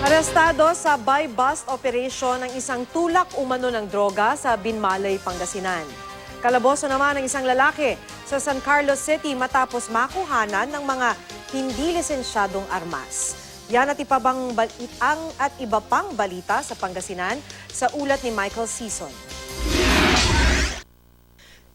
Arestado sa buy-bust operation ng isang tulak umano ng droga sa Binmalay, Pangasinan. Kalaboso naman ng isang lalaki sa San Carlos City matapos makuhanan ng mga hindi lisensyadong armas. Yan at, ipabang, ang, at iba pang balita sa Pangasinan sa ulat ni Michael Season.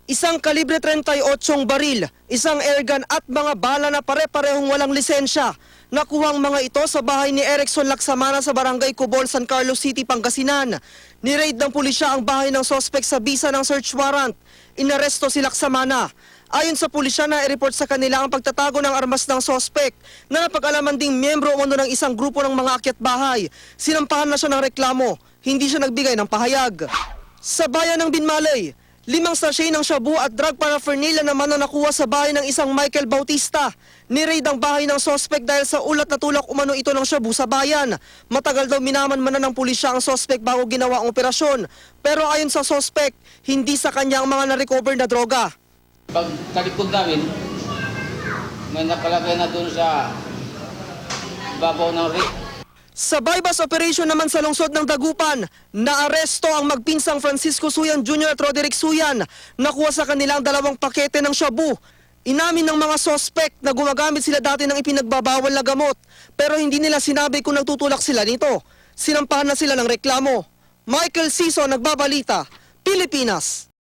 Isang kalibre 38 baril, isang airgun at mga bala na pare-parehong walang lisensya. Nakuhang mga ito sa bahay ni Erickson Laksamana sa barangay Cubol, San Carlos City, Pangasinan. Niraid ng pulisya ang bahay ng sospek sa bisa ng search warrant. Inaresto si Laksamana. Ayon sa pulisya na i-report sa kanila ang pagtatago ng armas ng sospek na napag-alaman ding miyembro umano ng isang grupo ng mga akyat bahay. Sinampahan na siya ng reklamo. Hindi siya nagbigay ng pahayag. Sa bayan ng Binmalay, limang sachet ng shabu at drug paraphernalia naman na nakuha sa bahay ng isang Michael Bautista. Nireid ang bahay ng sospek dahil sa ulat na tulak umano ito ng shabu sa bayan. Matagal daw minaman man ng pulisya ang sospek bago ginawa ang operasyon. Pero ayon sa sospek, hindi sa kanya ang mga na-recover na droga. Pag talikod namin, may nakalagay na doon sa babaw ng ri. Sa bypass operation naman sa lungsod ng Dagupan, naaresto ang magpinsang Francisco Suyan Jr. at Roderick Suyan. Nakuha sa kanilang dalawang pakete ng shabu. Inamin ng mga sospek na gumagamit sila dati ng ipinagbabawal na gamot. Pero hindi nila sinabi kung nagtutulak sila nito. Sinampahan na sila ng reklamo. Michael Sison, Nagbabalita, Pilipinas.